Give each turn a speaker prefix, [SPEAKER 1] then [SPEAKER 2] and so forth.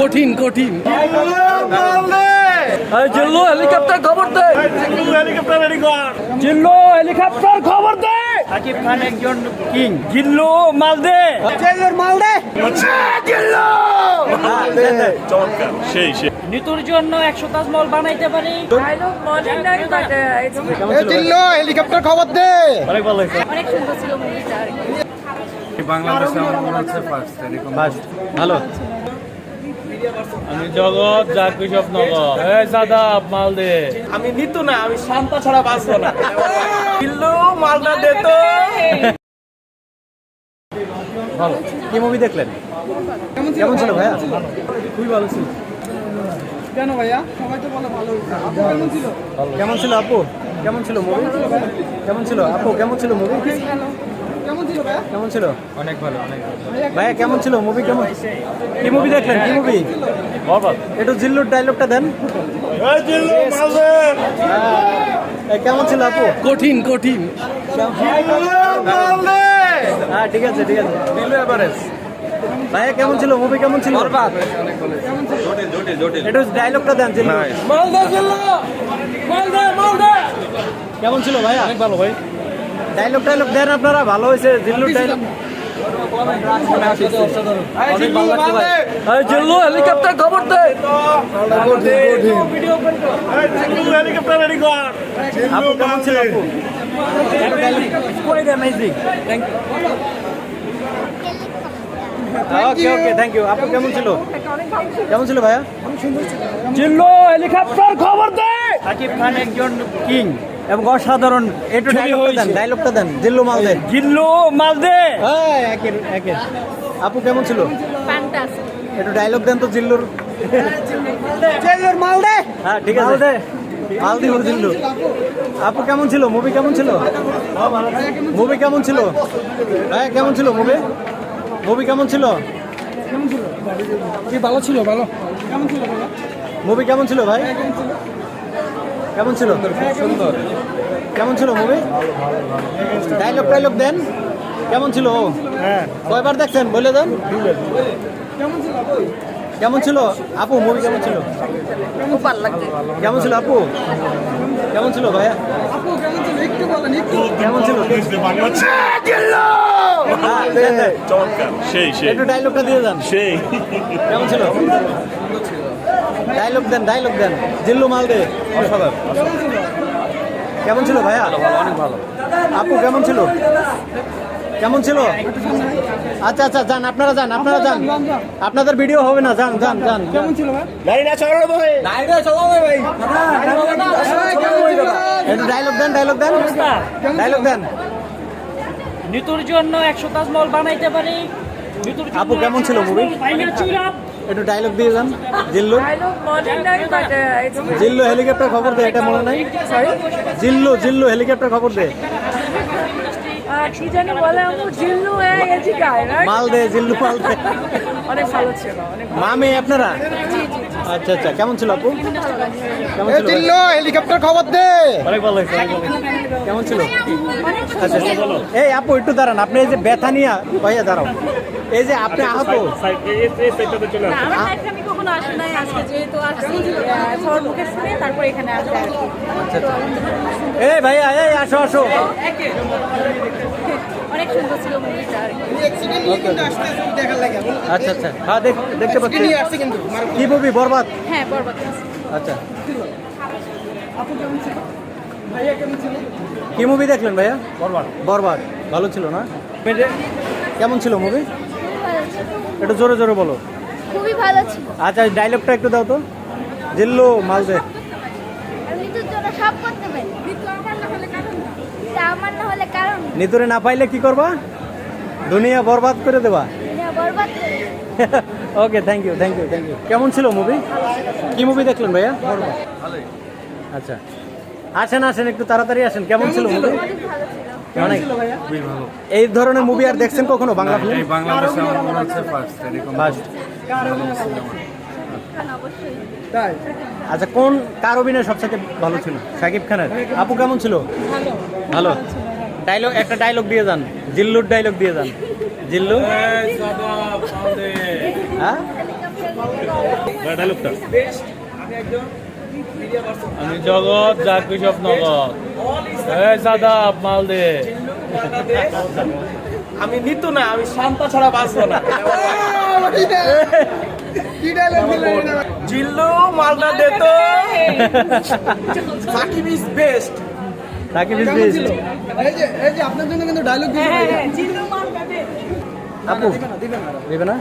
[SPEAKER 1] কঠিন কঠিন। জিল্লু হেলিকপ্টার খবর দে। জিল্লু হেলিকপ্টার খবর দে।
[SPEAKER 2] সাকিব খান একজন কিং
[SPEAKER 1] জিল্লু মাল দে।
[SPEAKER 3] সেই সেই
[SPEAKER 2] নিতুর জন্য একশো তাজমহল বানাইতে পারি।
[SPEAKER 4] চিল্লো হেলিকপ্টার খবর দে।
[SPEAKER 1] অনেক ভালো
[SPEAKER 5] অনেক সুন্দর ছিল মুভিটা
[SPEAKER 1] ভালো।
[SPEAKER 3] আমি জগৎ যাক বিশপ নগর এই সাদা মাল দে।
[SPEAKER 1] আমি নিতু না আমি শান্ত ছাড়া বাঁচবো না। মালটা দে তো। ভালো। কি মুভি দেখলেন? কেমন ছিল ভাইয়া? খুবই ভালো ছিল।
[SPEAKER 4] কেন ভাইয়া? সবাই তো বলে ভালো। কেমন ছিল?
[SPEAKER 1] কেমন ছিল আপু? কেমন ছিল মুভি কেমন ছিল? আপু কেমন ছিল মুভি
[SPEAKER 4] কেমন ছিল ভাইয়া?
[SPEAKER 1] কেমন ছিল? অনেক ভালো অনেক ভাইয়া কেমন ছিল মুভি কেমন? কি মুভি দেখলেন? কি মুভি একটু জিল্লুর ডায়লগটা দেন। কেমন ছিল আপু?
[SPEAKER 6] কঠিন কঠিন।
[SPEAKER 1] হ্যাঁ ঠিক আছে ঠিক আছে। ভাইয়া কেমন ছিল? মুভি কেমন ছিল? বরবাদ। একটু ডায়লগটা দেন জিল্লু।
[SPEAKER 6] মালদা জিল্লু! মালদা মালদা!
[SPEAKER 1] কেমন ছিল ভাইয়া? অনেক ভালো ভাই। ডায়লগ ডায়লগ দেন আপনারা ভালো হয়েছে ডায়লগ ভাই।
[SPEAKER 6] জিল্লু হেলিকপ্টার খবর দে।
[SPEAKER 1] আপু কেমন ছিল আপু? Quite amazing thank okay okay thank you আপু কেমন ছিল? কেমন ছিল ভাইয়া?
[SPEAKER 6] জিল্লু হেলিকপ্টার খবর দে।
[SPEAKER 1] সাকিব খান একজন কিং এবং অসাধারণ একটু ডায়লগটা দেন ডায়লগটা দেন। জিল্লু মাল দেন।
[SPEAKER 6] জিল্লু মাল দে।
[SPEAKER 1] হ্যাঁ একের একের। আপু কেমন ছিল?
[SPEAKER 5] ফ্যান্টাস্টিক
[SPEAKER 1] একটু ডায়লগ দেন তো জিল্লুর।
[SPEAKER 4] চিল্লোর মাল দে।
[SPEAKER 1] হ্যাঁ ঠিক আছে। মাল দিব জিল্লু আপু কেমন ছিল? মুভি কেমন ছিল? মুভি কেমন ছিল? হ্যাঁ কেমন ছিল মুভি? মুভি কেমন ছিল?
[SPEAKER 4] কি ভালো ছিল ভালো। কেমন ছিল
[SPEAKER 1] মুভি কেমন ছিল ভাই? কেমন ছিল? সুন্দর। কেমন ছিল মুভি ডায়লগ ডায়লগ দেন। কেমন ছিল? ও কয়বার দেখছেন? বলে দেন। কেমন ছিল? আপু মুভি কেমন ছিল? কেমন ছিল আপু? কেমন ছিল ভাইয়া?
[SPEAKER 4] কেমন ছিল? একটু
[SPEAKER 1] ছিল? হ্যাঁ, দেন, দেন।
[SPEAKER 3] সেই সেই।
[SPEAKER 1] একটু ডায়লগটা দিয়ে যান
[SPEAKER 3] সেই।
[SPEAKER 1] কেমন ছিল? ডায়লগ দেন ডায়লগ দেন। জিল্লু মাল দে অসাধারণ। কেমন ছিল ভাইয়া? অনেক ভালো। আপু কেমন ছিল? কেমন ছিল? আচ্ছা আচ্ছা যান আপনারা যান আপনারা যান। আপনাদের ভিডিও হবে না যান যান যান।
[SPEAKER 4] কেমন ছিল ভাই? গাড়ি না চালাবো ভাই।
[SPEAKER 1] একটু ডায়লগ দেন ডায়লগ দেন। ডায়লগ দেন।
[SPEAKER 2] নিতুর জন্য একশো তাজমহল বানাইতে পারি।
[SPEAKER 1] আপু, কেমন ছিল
[SPEAKER 2] 100
[SPEAKER 1] movie?
[SPEAKER 2] তাজমহল বাইরের চুরা।
[SPEAKER 1] একটু ডায়লগ দিয়ে যান জিল্লু।
[SPEAKER 5] নাই
[SPEAKER 1] জিল্লু হেলিকপ্টার খবর দে এটা মনে নাই? জিল্লু জিল্লু হেলিকপ্টার খবর দে। মাল দে জিল্লু মাল দে।
[SPEAKER 5] অনেক ভালো ছিল
[SPEAKER 1] মামে আপনারা? আচ্ছা আচ্ছা। কেমন ছিল আপু? কেমন ছিল?
[SPEAKER 4] হেলিকপ্টার খবর দে।
[SPEAKER 1] অনেক ভালো হয়েছে। কেমন ছিল? আচ্ছা আচ্ছা। এই আপু একটু দাঁড়ান। আপনি এই যে ব্যথা নিয়ে ভাইয়া দাঁড়াও। এই যে আপনি আহত।
[SPEAKER 5] না আমার লাইফে আমি কখনো আসি নাই। আজকে যেহেতু আসছি সবার মুখে শুনে তারপর এখানে আসছি আর কি।
[SPEAKER 1] এই ভাইয়া এই আসো আসো। আচ্ছা আচ্ছা। হ্যাঁ দেখ দেখতে পাচ্ছি। কি মুভি বরবাদ?
[SPEAKER 5] হ্যাঁ বরবাদ
[SPEAKER 1] আচ্ছা। কি মুভি দেখলেন ভাইয়া? বরবাদ। বরবাদ। ভালো ছিল না? কেমন ছিল মুভি একটু জোরে জোরে বলো।
[SPEAKER 7] খুবই ভালো ছিল।
[SPEAKER 1] আচ্ছা ডায়লগটা একটু দাও তো। জিল্লু মালদে।
[SPEAKER 7] আমি তো জন্য সব করতে পারি তা আমার না হলে কারণ
[SPEAKER 1] নিতুরে না পাইলে কি করবা? দুনিয়া বরবাদ করে দেবা। Okay thank you thank you thank you কেমন ছিল মুভি কি মুভি দেখলেন ভাইয়া? আচ্ছা। আসেন আসেন একটু তাড়াতাড়ি আসেন। কেমন ছিল মুভি অনেক এই ধরনের মুভি আর দেখছেন কখনো বাংলা ফিল্ম
[SPEAKER 8] বাংলাদেশে আমার হচ্ছে ফার্স্ট এরকম
[SPEAKER 1] ফার্স্ট
[SPEAKER 7] অবশ্যই।
[SPEAKER 4] তাই?
[SPEAKER 1] আচ্ছা কোন কার অভিনয় সবথেকে ভালো ছিল? সাকিব খানের। আপু কেমন ছিল? ভালো। ডায়লগ একটা ডায়লগ দিয়ে যান। জিল্লুর ডায়লগ দিয়ে যান। জিল্লু?
[SPEAKER 3] সাদা
[SPEAKER 1] হ্যাঁ
[SPEAKER 3] আমি জগৎ যাক কেশব নগদ এই সাদা মাল দে
[SPEAKER 6] আমি নিতু না আমি শান্তা ছাড়া বাঁচবো না? জিল্লু মালটা দে তো। Shakib is best
[SPEAKER 1] Shakib is best
[SPEAKER 4] এই যে এই যে আপনার জন্য কিন্তু ডায়লগ দিয়েছে
[SPEAKER 5] হ্যাঁ হ্যাঁ কাটে
[SPEAKER 1] আপু
[SPEAKER 4] দিবে না।
[SPEAKER 1] দিবে না?